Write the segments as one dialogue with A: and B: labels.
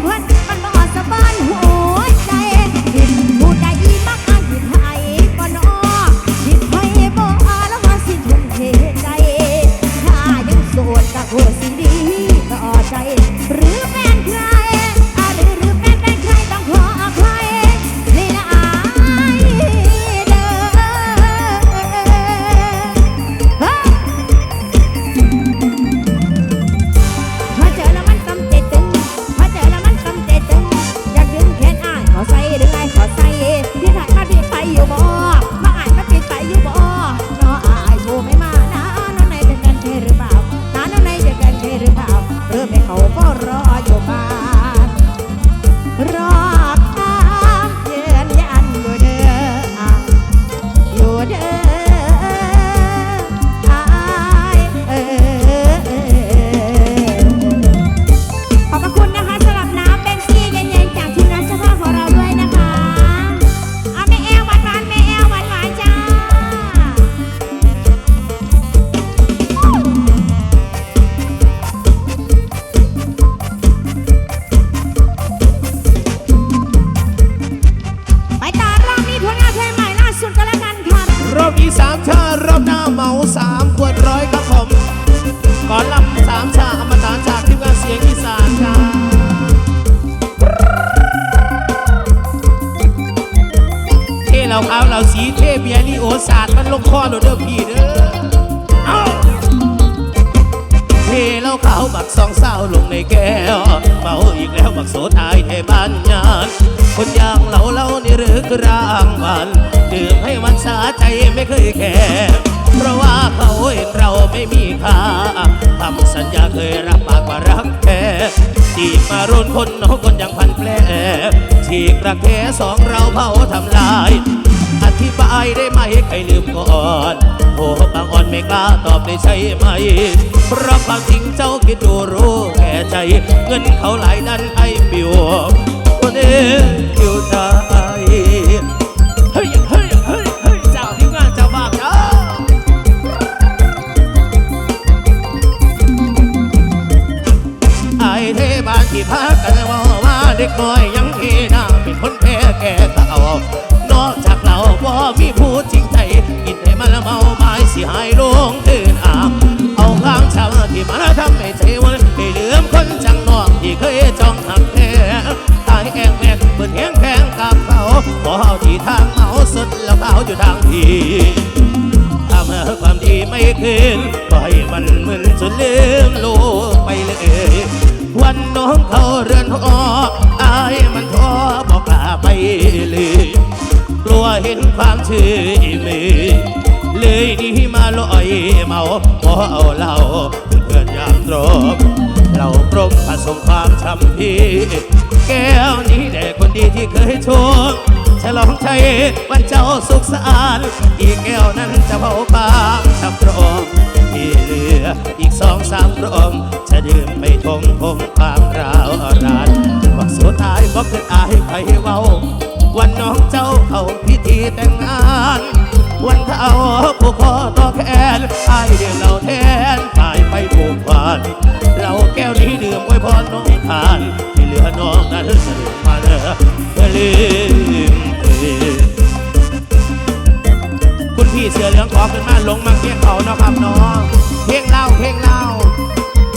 A: เคนอย่างเราเล่านี่หรือคือรางวัน
B: ดื่มให้มันสาใจไม่เคยแค่เพราะว่าเขาเห็นเราไม่มีค่าทำสัญญาเคยรับปากว่ารักแค่จีบมารุนคนนองคนยังพันแผลฉีกรักแท้สองเราเผาทำลาย อธิบายได้ไหมใครลืมก่อนโอ้บางอ่อนไม่กล้าตอบได้ใช่ไหม เพราะความจริงเจ้าคิดดูรู้แก่ใจ เงินเขาหลายนั้นไอ้ปิว อ้อยู่ตายเฮ้ยเฮ้ยเฮ้ยเฮ้ยเจ้าทีมงานเจ้าบ้าจ้าไอ้เทบานที่พักกันว่าว่าเด็กน้อยยังเฮนาเป็นคนแพ้แก่เก่านอกจากเราว่ามีผู้จริงใจกินให้มันละเมาไม้สิหายลง คืนปล่อยมันมึนจนลืมโลกไปเลย วันน้องเขาเรือนหออายมันท้อบอกลาไปเลยกลัวเห็นความชื่อมือเลยนีมาลอยเมาพอเอาเหล้าเป็นเพื่อนยามตรมเราปรมผสมความช้ำพีแก้วนี้แด่คนดีที่เคยชม ฉลองชัยวันเจ้าสุขสาดอีกแก้วนั้นจะเผาปากทับตรมที่เหลืออีกสองสามกรมจะดื่มไม่ทงพงความราวรานว่าสุดท้ายบอกเกิดอายใครเว้า วันน้องเจ้าเข้าพิธีแต่งงานวันเขาผูกคอต่อแขนไอายเดียวเราแทนตายไปผูกพันเราแก้วนี้ดื่มไว้พรน้องทานที่เหลือน้องนั้นจะดื่มมาเด้อเพื่อ อเหลืองขอขึ้นมาลงมาเพียงเขาเนาะครับน้องเพลงเล่าเพลงเล่า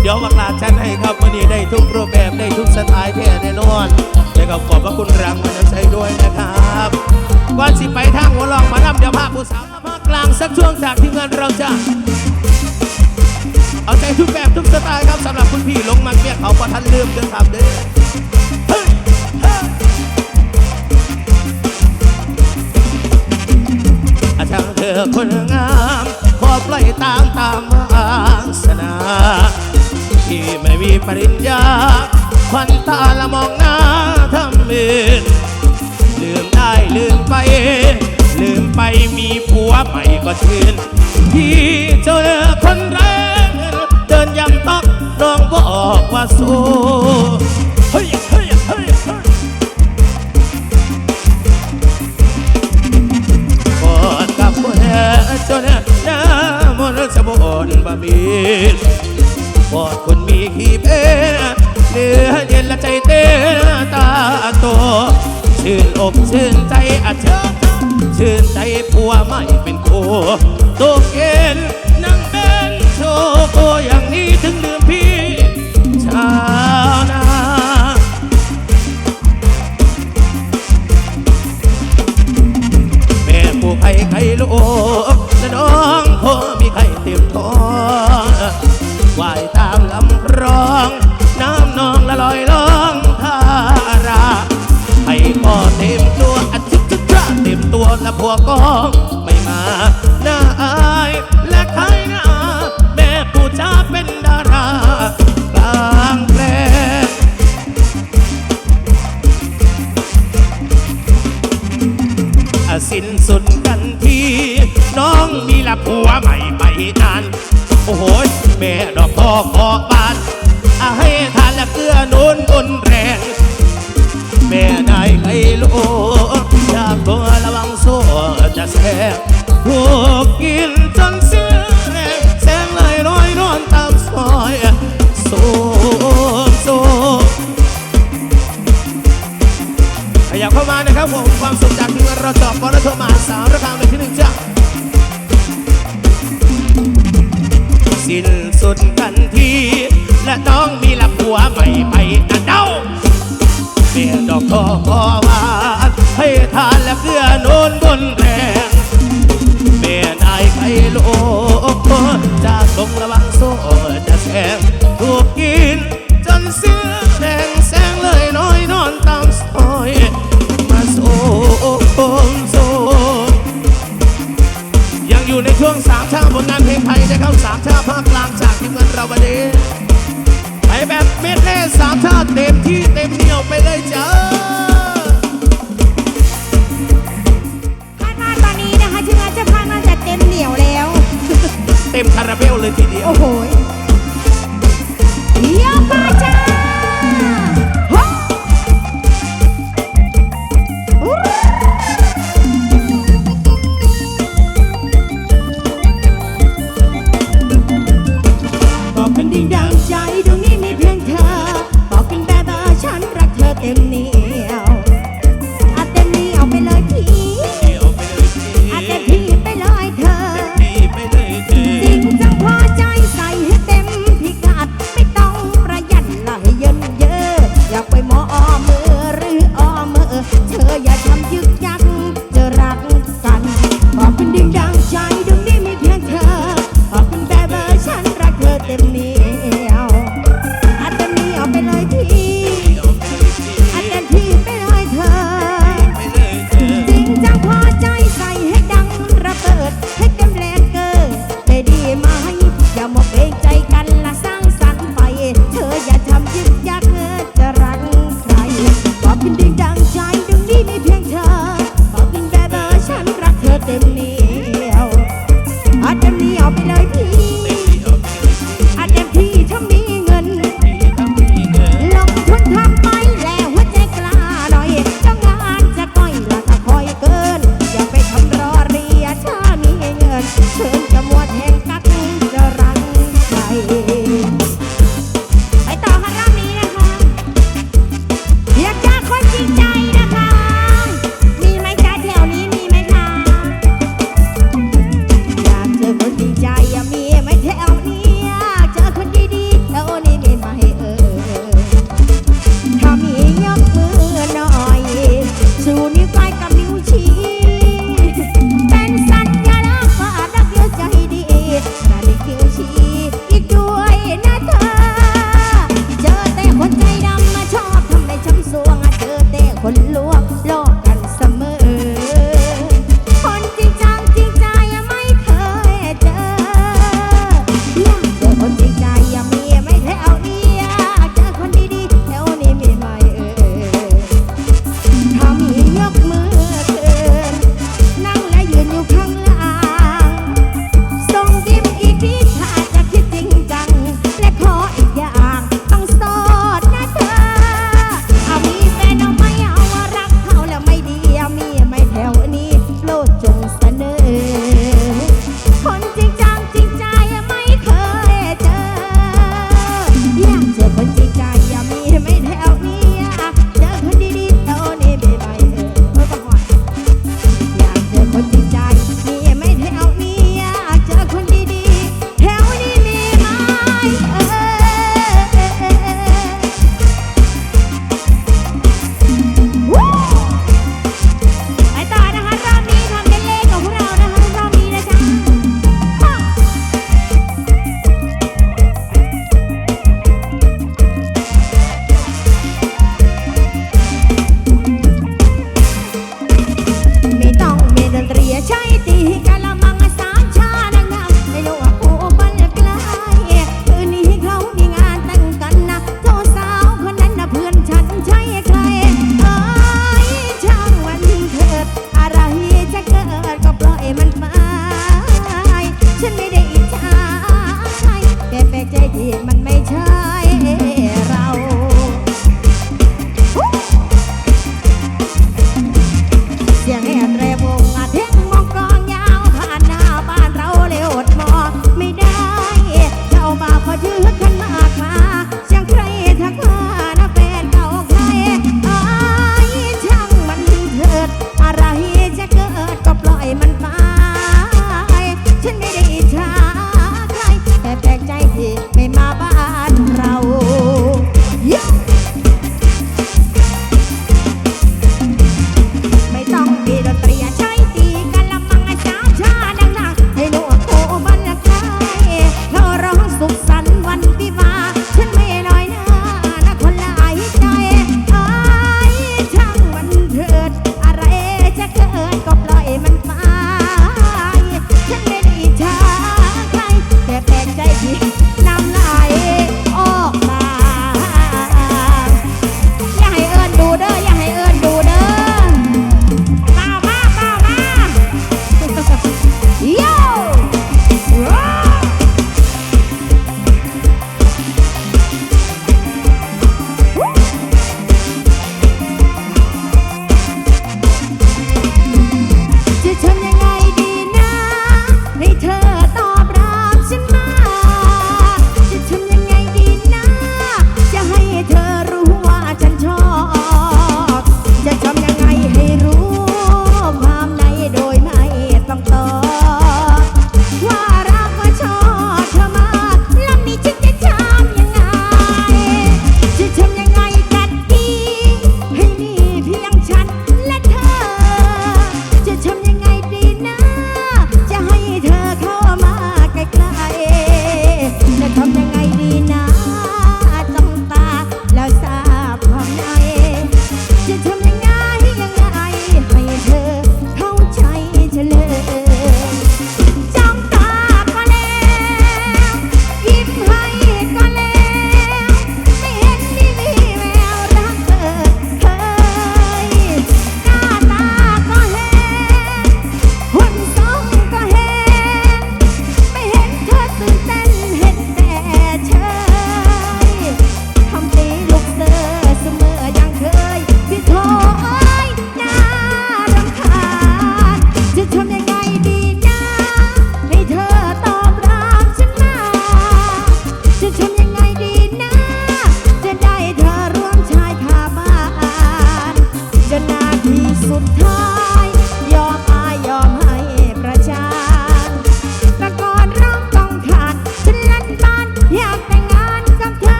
B: เดี๋ยวบักลาจันให้ครับวันนี้ได้ทุกรูปแบบได้ทุกสไตล์แท้แน่นอนและก็ขอบพระคุณรังมันใจด้วยนะครับก่อนสิไปทางหัวลองมาดำเดี๋ยวพาผู้สาวมากลางสักช่วงจากทีมงานเราจะเอาใจทุกแบบทุกสไตล์ครับสำหรับคุณพี่ลงมาเกียกเขาประทันลืมเดินทำเด้อ เธอคนงาม ขอปล่อยตามตามวาสนาที่ไม่มีปริญญา ควันตาละมองหน้าทำเอลืมได้ลืมไป ลืมไปมีผัวใหม่ก็ชื่นที่เจอคนแรกเดินยำตอกน้องบอกว่าสู้เฮ้ย จนน้ำมันสะบอนบะมีบอดคนมีขี้เพเนื้อเย็นละใจเต้นตาโตชื่นอกชื่นใจอาดเชิญชื่นใจผัวไม่เป็นโคตกเย็นนั่งเป็นโชโกอย่างนี้ ให้โลก Por 吗 เราวันนี้ไปแบบเม็ดเล่สามท่าเต็มที่เต็มเหนียวไปเลยจ้า
A: คาดว่าตอนนี้นะคะทีมงานเจะพามาจะเต็มเหนียวแล้ว
B: เต็มคาราเบลเลยทีเดียว
A: โอ้โห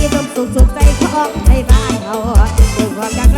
A: ร่วมสุขสุขใจของใจบ้านเฮาด้วยความรัก